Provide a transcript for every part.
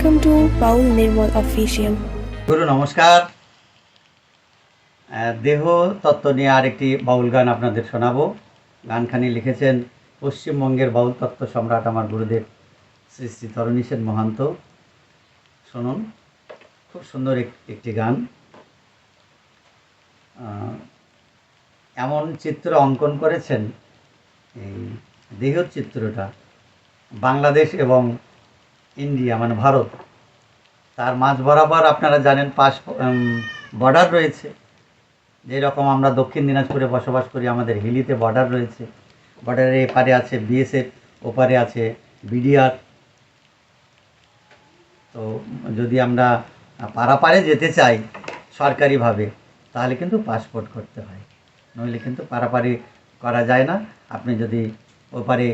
To Paul Nirmal Official. গুরু, নমস্কার। দেহ তত্ত্ব নিয়ে আরেকটি বাউল গান আপনাদের শোনাবো। গানখানি লিখেছেন পশ্চিমবঙ্গের বাউল তত্ত্ব সম্রাট আমার গুরুদেব শ্রী শ্রী তরণী সেন মহান্ত। শুনুন, খুব সুন্দর একটি গান। এমন চিত্র অঙ্কন করেছেন, এই দেহ চিত্রটা, বাংলাদেশ এবং ইন্ডিয়া মানে ভারত। তার মাঝ বরাবর আপনারা জানেন পাশ বর্ডার রয়েছে। যেরকম আমরা দক্ষিণ দিনাজপুরে বসবাস করি, আমাদের হিলিতে বর্ডার রয়েছে। বর্ডারের এপারে আছে বিএসএফ ওপারে আছে বিডিআর তো যদি আমরা পারাপারে যেতে চাই সরকারিভাবে, তাহলে কিন্তু পাসপোর্ট করতে হয়। নইলে কিন্তু পারাপারি করা যায় না। আপনি যদি ওপারে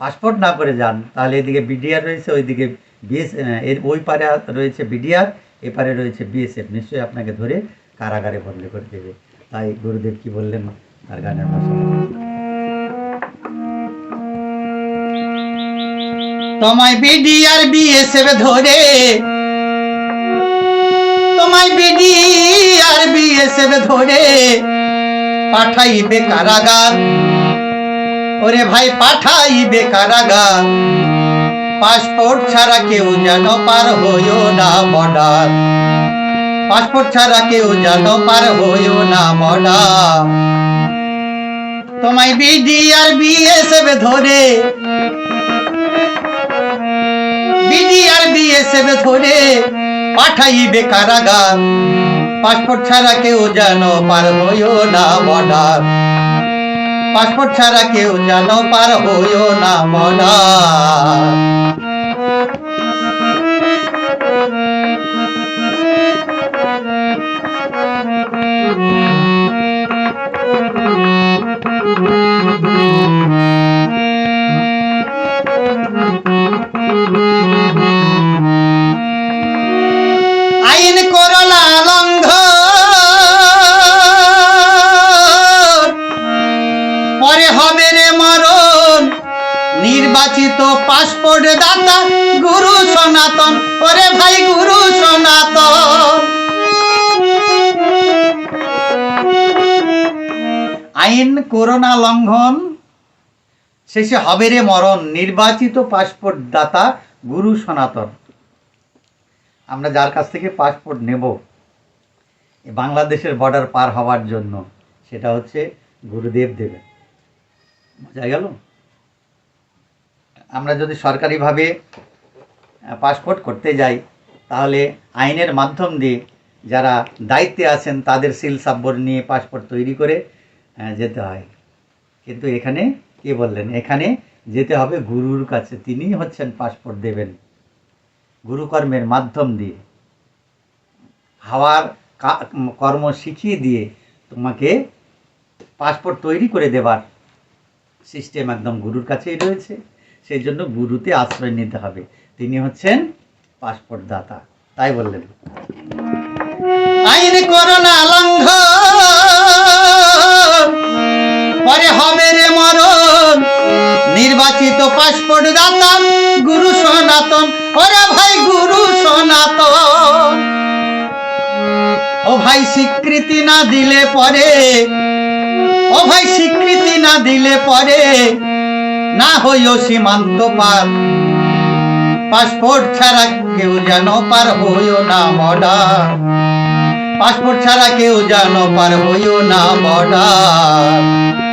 পাসপোর্ট না করে যান, তাহলে এদিকে বিডিআর রয়েছে, ওইদিকে বিএস এর ওই পারে রয়েছে বিডিআর এপারে রয়েছে বিএসএফ। নিশ্চয়ই আপনাকে ধরে কারাগারে বদলি করে দেবে। তাই গুরুদেব কি বললেন? তার গানের ভাষা। তোমায় বিডিআর, বিএসএফ ধরে, তোমায় বিডিআর, বিএসএফ ধরে পাঠাইবে কারাগার। ওরে ভাই পাঠাইবে কারাগার পাসপোর্ট ছাড়া কেউ যেন পার হইও না বর্ডার পাসপোর্ট ছাড়া কেউ যেন পার হইও না বর্ডার তোমায় বিডিআর বিএসএফ ধরে। বিডিআর বিএসএফ ধরে পাঠাইবে কারাগার পাসপোর্ট ছাড়া কেউ যেন পার হইও না বর্ডার পাসপোর্ট ছাড়া কেউ যেন পার হইও না মনা। হবে রে মরণ। নির্বাচিত পাসপোর্ট দাতা গুরু সনাতন, ওরে ভাই গুরু সনাতন। আইন করোনা লঙ্ঘন, শেষে হবে রে মরণ। নির্বাচিত পাসপোর্ট দাতা গুরু সনাতন। আমরা যার কাছ থেকে পাসপোর্ট নেব বাংলাদেশের বর্ডার পার হওয়ার জন্য, সেটা হচ্ছে গুরুদেব দেবে বোঝা গেল? আমরা যদি সরকারিভাবে পাসপোর্ট করতে যাই, তাহলে আইনের মাধ্যম দিয়ে যারা দায়িত্বে আছেন, তাদের সিল সাব্বর নিয়ে পাসপোর্ট তৈরি করে যেতে হয়। কিন্তু এখানে কে বললেন? এখানে যেতে হবে গুরুর কাছে। তিনি হচ্ছেন পাসপোর্ট দেবেন। গুরুকর্মের মাধ্যম দিয়ে। হাওয়ার কর্ম শিখিয়ে দিয়ে তোমাকে পাসপোর্ট তৈরি করে দেবার সিস্টেম একদম গুরুর কাছেই রয়েছে, সেই জন্য গুরুতে আশ্রয় নিতে হবে। তিনি হচ্ছেন পাসপোর্ট দাতা তাই বললেন। আইন করোনা লঙ্ঘন পরে হবে রে মরণ। নির্বাচিত পাসপোর্ট দাতা গুরু সনাতন, ওরে ভাই গুরু সনাতন। ও ভাই স্বীকৃতি না দিলে পরে ও ভাই, স্বীকৃতি না দিলে পরে না হইও সীমান্ত পার। পাসপোর্ট ছাড়া কেউ যেন পার হইও না মডা পাসপোর্ট ছাড়া কেউ যেন পার হইও না মডার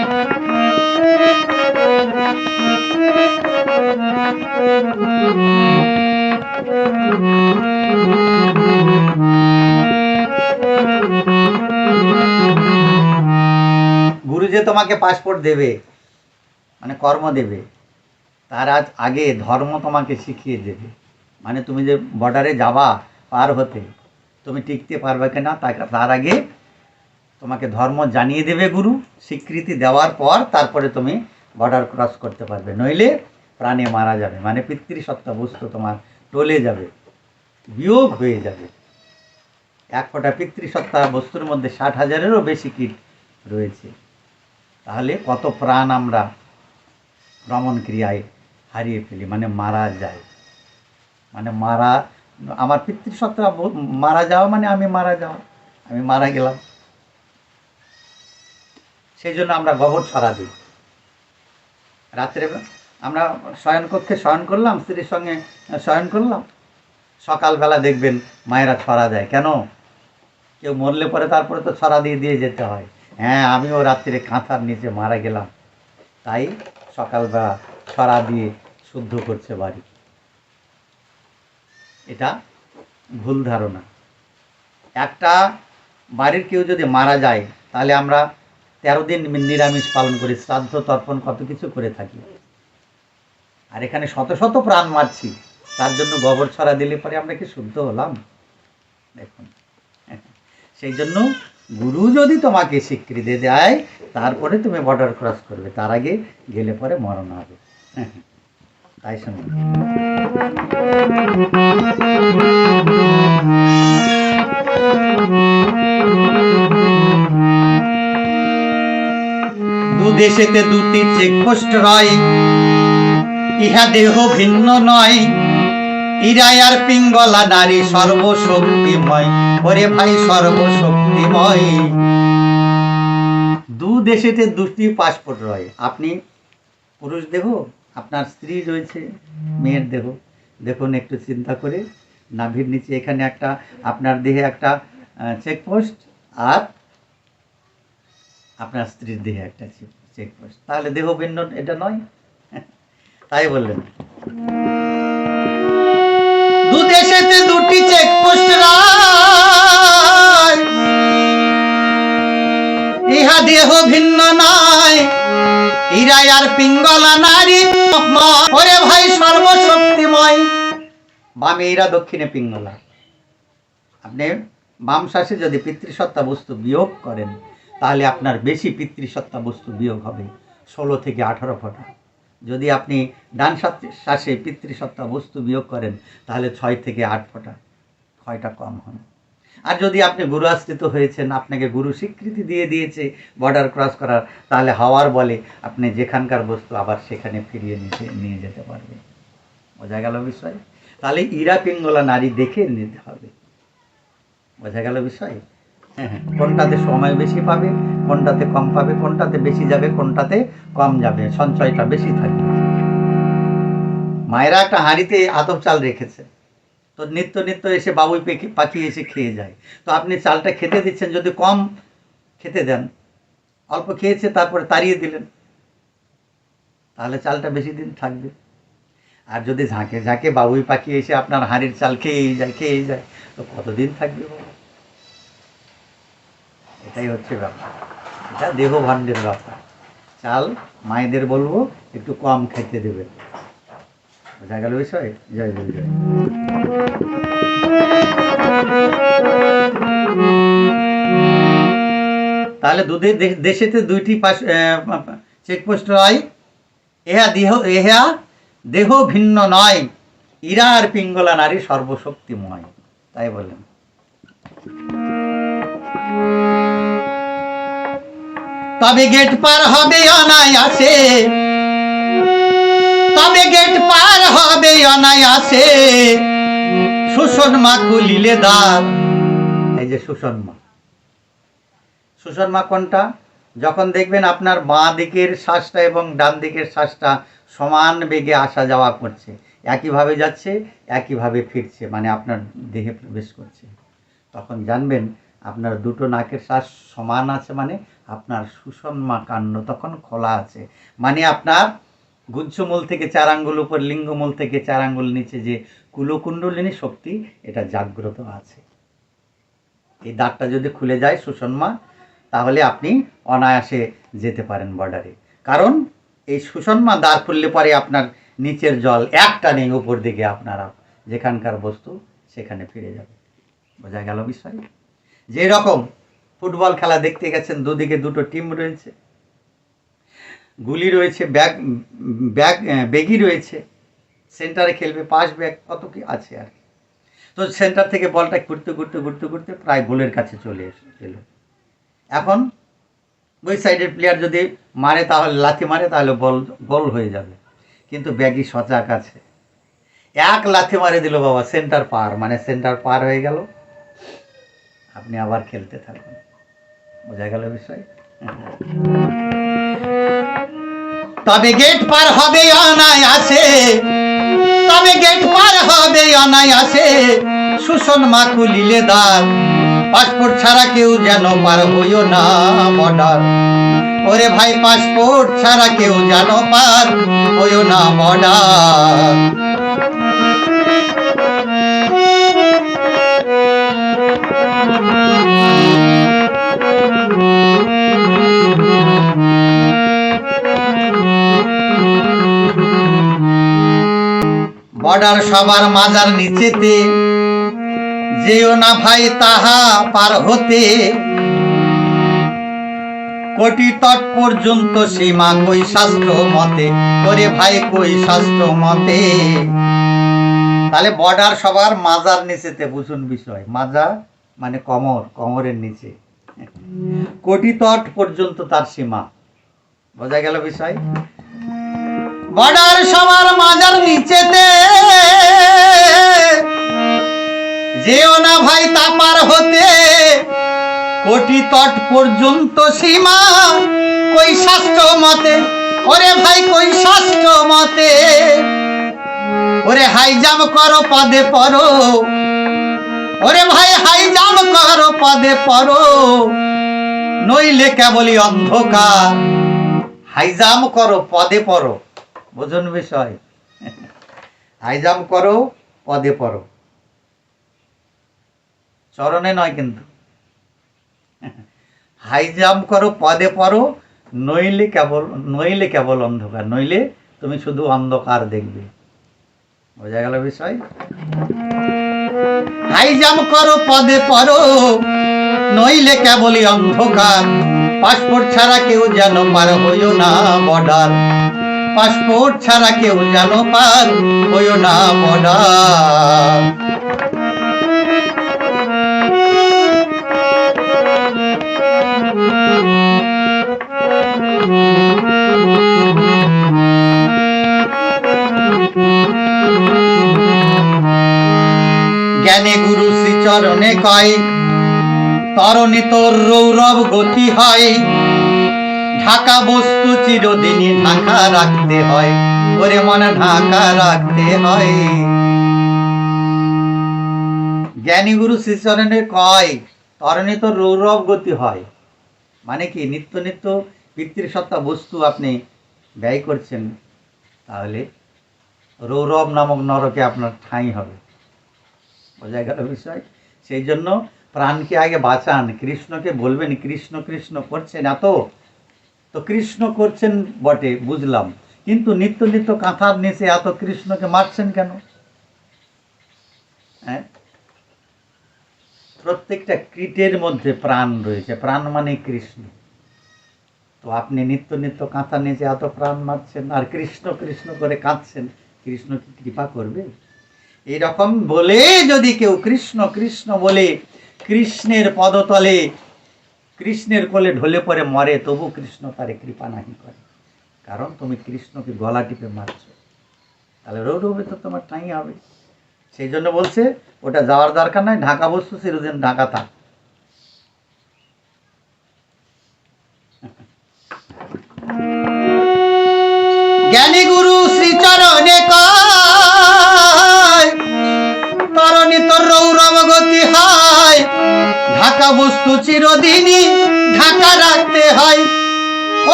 যে তোমাকে পাসপোর্ট দেবে মানে কর্ম দেবে, তার আজ আগে ধর্ম তোমাকে শিখিয়ে দেবে। মানে তুমি যে বর্ডারে যাবা পার হতে, তুমি টিকতে পারবে কিনা তা- তার আগে তোমাকে ধর্ম জানিয়ে দেবে গুরু, স্বীকৃতি দেওয়ার পর তারপরে তুমি বর্ডার ক্রস করতে পারবে। নইলে প্রাণে মারা যাবে মানে পিতৃসত্তা বস্তু তোমার টলে যাবে, বিয়োগ হয়ে যাবে। এক ফোঁটা পিতৃসত্তা বস্তুর মধ্যে ষাট হাজারেরও বেশি কীট রয়েছে। তাহলে কত প্রাণ আমরা ভ্রমণ ক্রিয়ায় হারিয়ে ফেলি মানে মারা যায়। মানে মারা, আমার পিতৃসত্তা মারা যাওয়া মানে আমি মারা যাওয়া, আমি মারা গেলাম। সেই জন্য আমরা গোবর ছড়া দিই। রাত্রে আমরা শয়নকক্ষে শয়ন করলাম, স্ত্রীর সঙ্গে শয়ন করলাম। সকালবেলা দেখবেন মায়েরা ছড়া দেয়। কেন? কেউ মরলে পরে তারপরে তো ছড়া দিয়ে দিয়ে যেতে হয়। হ্যাঁ আমিও রাত্রে কাঁথার নিচে মারা গেলাম। তাই সকালবেলা ছড়া দিয়ে শুদ্ধ করছে বাড়ি। এটা ভুল ধারণা। একটা বাড়ির কেউ যদি মারা যায়, তাহলে আমরা তেরো দিন নিরামিষ পালন করি, শ্রাদ্ধ, তর্পণ, কত কিছু করে থাকি। আর এখানে শত শত প্রাণ মারছি, তার জন্য গোবর ছড়া দিলে পরে আমরা কি শুদ্ধ হলাম? দেখুন। সেই জন্য গুরু যদি তোমাকে স্বীকৃতি দেয়, তারপরে তুমি বর্ডার ক্রস করবে। তার আগে গেলে পরে মরণ হবে। তাই শুনুন। দু দেশেতে দুটি চেকপোস্ট রয়, ইহা দেহ ভিন্ন নয়। ইরাই আর পিঙ্গলা নারী সর্বশক্তিময়। ওরে ভাই, সর্বশক্তিময়। দু দেশেতে দুটি পাসপোর্ট রয়। আপনি পুরুষ দেহ, আপনার স্ত্রী রয়েছে, মেয়ের দেহ। দেখুন, একটু চিন্তা করে। নাভির নিচে এখানে একটা, আপনার দেহে একটা চেকপোস্ট আর আপনার স্ত্রীর দেহে একটা চেকপোস্ট তাহলে দেহ ভিন্ন, এটা নয়। তাই বললেন। দু দেশেতে দুটি চেকপোস্ট ইহা দেহ ভিন্ন নয় ইরাই আর পিঙ্গলা নারী ওরে ভাই সর্বশক্তিময়। বামে ইরা, দক্ষিণে পিঙ্গলা। আপনি বাম শ্বাসে যদি পিতৃসত্তা বস্তু বিয়োগ করেন, তাহলে আপনার বেশি পিতৃসত্তা বস্তু বিয়োগ হবে ষোলো থেকে আঠারো ফোঁটা। যদি আপনি ডান শ্বাস- পিতৃসত্তা বস্তু বিয়োগ করেন, তাহলে ছয় থেকে আট ফোঁটা ক্ষয়টা কম হবে। আর যদি আপনি গুরু আশ্রিত হয়েছেন, আপনাকে গুরু স্বীকৃতি দিয়ে দিয়েছে বর্ডার ক্রস করার, তাহলে হাওয়ার বলে আপনি যেখানকার বস্তু আবার সেখানে ফিরিয়ে নিতে, নিয়ে যেতে পারবেন। বোঝা গেল বিষয়? তাহলে ইরা পিঙ্গলা নারী দেখে নিতে হবে। বোঝা গেল বিষয়? কোনটাতে সময় বেশি পাবে, কোনটাতে কম পাবে, কোনটাতে বেশি যাবে, কোনটাতে কম যাবে, সঞ্চয়টা বেশি থাকবে। মায়েরা একটা হাঁড়িতে আতপ চাল রেখেছে। তো নিত্য নিত্য এসে বাবুই পেখি পাখি এসে খেয়ে যায়। তো আপনি চালটা খেতে দিচ্ছেন, যদি কম খেতে দেন, অল্প খেয়েছে, তারপরে তাড়িয়ে দিলেন, তাহলে চালটা বেশি দিন থাকবে। আর যদি ঝাঁকে ঝাঁকে বাবুই পাখি এসে আপনার হাঁড়ির চাল খেয়েই যায় খেয়েই যায়, তো কতদিন থাকবে এটাই হচ্ছে ব্যাপার। এটা দেহ ভাণ্ডের ব্যাপার। চাল মায়েদের বলব, একটু কম খেতে দেবে বোঝা গেল বিষয়? জয় গুরু জয়। তাহলে দুধের দেশেতে দুইটি পাশ চেকপোস্ট হয়। এহা দেহ এহা দেহ ভিন্ন নয়। ইরা আর পিঙ্গলা নারী সর্বশক্তিময়। তাই বললেন তবে গেট পার হবে অনায়াসে। তবে গেট পার হবে অনায়াসে। সুষন মা খুলিলে দ্বার এই যে সুষন মা। সুষন মা কোনটা? যখন দেখবেন আপনার বাঁ দিকের শ্বাসটা এবং ডান দিকের শ্বাসটা সমান বেগে আসা যাওয়া করছে, একইভাবে যাচ্ছে, একইভাবে ফিরছে মানে আপনার দেহে প্রবেশ করছে। তখন জানবেন আপনার দুটো নাকের শ্বাস সমান আছে মানে আপনার সুষমা কাণ্ড তখন খোলা আছে। মানে আপনার গুজ্জমূল থেকে চার আঙ্গুল উপর, লিঙ্গমূল থেকে চার আঙ্গুল নিচে যে কুলকুণ্ডলিনী শক্তি, এটা জাগ্রত আছে। এই দাগটা যদি খুলে যায় সুষমা তাহলে আপনি অনায়াসে যেতে পারেন বর্ডারে কারণ এই সুষমা দ্বার খুললে পরে আপনার নিচের জল একটা নেই, উপর দিকে আপনারা যেখানকার বস্তু সেখানে ফিরে যাবে। বোঝা গেল বিষয়? যে রকম ফুটবল খেলা দেখতে গেছেন, দুদিকে দুটো টিম রয়েছে। গুলি রয়েছে, ব্যাগ ব্যাগ বেগি রয়েছে। সেন্টারে খেলবে পাস ব্যাগ কত কি আছে আর কি। তো সেন্টার থেকে বলটা ঘুরতে ঘুরতে ঘুরতে ঘুরতে প্রায় গোলের কাছে চলে এলো। এখন ওই সাইডের প্লেয়ার যদি মারে তাহলে, লাথি মারে তাহলে বল গোল হয়ে যাবে। কিন্তু ব্যাগই সজাগ আছে। এক লাথি মারে দিল বাবা, সেন্টার পার মানে সেন্টার পার হয়ে গেল। আপনি আবার খেলতে থাকুন। বোঝা গেল বিষয়? তবে গেট পার হবে অনায়াসে, তবে গেট পার হবে অনায়াসে সুশন মাকুলিলে দার পাসপোর্ট ছাড়া কেউ যেন পার হইও না বর্ডার ওরে ভাই, পাসপোর্ট ছাড়া কেউ যেন পার হইও না বর্ডার বর্ডার সবার মাজার নিচেতে। যেও না ভাই তাহা পার হতে। কোটি তট পর্যন্ত সীমা কই শাস্ত্র মতে। করে ভাই কই শাস্ত্র মতে। তাহলে বর্ডার সবার মাজার নিচেতে বুঝুন বিষয়। মাজার মানে কমর, কমরের নিচে। কোটি তট পর্যন্ত তার সীমা। বোঝা গেল বিষয়? বর্ডার সবার মাজার নিচেতে। যেও না ভাই তাপার হতে। কোটি তট পর্যন্ত সীমা। কই শাস্ত্র মতে, ওরে ভাই কই শাস্ত্র মতে। ওরে হাই জাম করো, পদে পরো ওরে ভাই হাই জাম করো, পদে পরো নইলে কেবলই অন্ধকার। হাইজাম করো, পদে পড়ো। বুঝুন বিষয়। হাইজাম করো, পদে পড়ো। চরণে নয় কিন্তু। হাইজাম করো, পদে পড়ো, নইলে কেবল নইলে কেবল অন্ধকার, নইলে তুমি শুধু অন্ধকার দেখবে। বোঝা গেল বিষয়? হাইজাম করো, পদে পড়ো, নইলে কেবলই অন্ধকার। পাসপোর্ট ছাড়া কেউ যেন পার হইও না বর্ডার। পাসপোর্ট ছাড়া কেউ যেন পার? হইও না বর্ডার জ্ঞানে গুরু শ্রীচরণে কয়, তরণী তোর রৌরব গতি হয়। ঢাকা বস্তু চিরদিনই ঢাকা রাখতে হয়। ওরে মনে ঢাকা রাখতে হয়। জ্ঞানী গুরু শ্রীচরণে কয়, তরণী তো রৌরব গতি হয়। মানে কি, নিত্য নিত্য পিতৃসত্তা বস্তু আপনি ব্যয় করছেন, তাহলে রৌরব নামক নরকে আপনার ঠাঁই হবে। বোঝা গেল বিষয়? সেই জন্য প্রাণকে আগে বাঁচান। কৃষ্ণকে বলবেন, কৃষ্ণ কৃষ্ণ করছেন এত তো কৃষ্ণ করছেন বটে, বুঝলাম। কিন্তু নিত্য নিত্য কাঁথার নিচে এত কৃষ্ণকে মারছেন কেন? হ্যাঁ? প্রত্যেকটা কীটের মধ্যে প্রাণ রয়েছে। প্রাণ মানে কৃষ্ণ। তো আপনি নিত্য নিত্য কাঁথার নিচে এত প্রাণ মারছেন, আর কৃষ্ণ কৃষ্ণ করে কাঁদছেন, কৃষ্ণ কি কৃপা করবে? এরকম বলে যদি কেউ কৃষ্ণ কৃষ্ণ বলে, কৃষ্ণের পদতলে কৃষ্ণের কোলে ঢলে পড়ে মরে, তবু কৃষ্ণ তারে কৃপা নাহি করে। কারণ তুমি কৃষ্ণকে গলা টিপে মারছ। তাহলে রৌরবে তো তোমার ঠাঁই হবে। সেই জন্য বলছে, ওটা যাওয়ার দরকার নাই, ঢাকা বস্তু চিরদিন ঢাকা থাক। জ্ঞানী গুরু শ্রীচরণে কয় বস্তু চিরদিনই ঢাকা রাখতে হয়,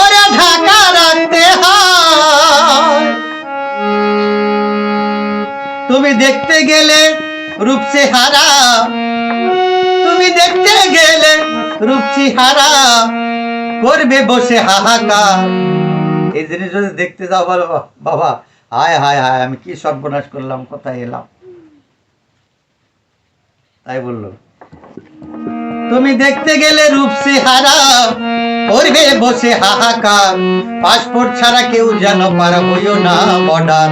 ওরে ঢাকা রাখতে হয়। তুমি দেখতে গেলে রূপসে হারা তুমি দেখতে গেলে রূপসি হারা করবে বসে হাহাকার। এই জিনিস যদি দেখতে যাও বাবা, হায় হায় হায়, আমি কি সর্বনাশ করলাম, কোথায় এলাম? তাই বলল। তুমি দেখতে গেলে রূপসী হারা করবে বসে হাহাকার। পাসপোর্ট ছাড়া কেউ যেন পার হইও না বর্ডার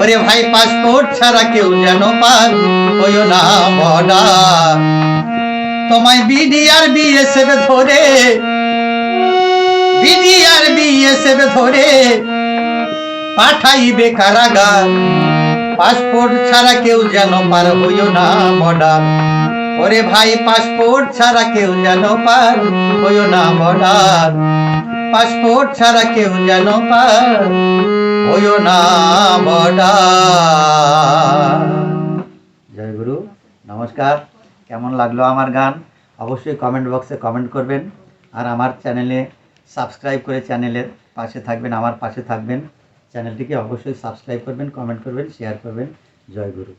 ওরে ভাই, পাসপোর্ট ছাড়া কেউ যেন পার হইও না বর্ডার তোমায় বিডিআর বিএসএফ ধরে, বিডিআর বিএসএফ ধরে পাঠাইবে কারাগার। পাসপোর্ট ছাড়া কেউ যেন পার হইও না বর্ডার ওরে ভাই পাসপোর্ট ছাড়া কেউ যেন পার, হইও না বর্ডার পাসপোর্ট ছাড়া কেউ যেন পার, হইও না বর্ডার জয় গুরু, নমস্কার। কেমন লাগল আমার গান? অবশ্যই কমেন্ট বক্সে কমেন্ট করবেন। আর আমার চ্যানেলে সাবস্ক্রাইব করে চ্যানেলের পাশে থাকবেন, আমার পাশে থাকবেন। চ্যানেলটিকে অবশ্যই সাবস্ক্রাইব করবেন কমেন্ট করবেন শেয়ার করবেন। জয় গুরু।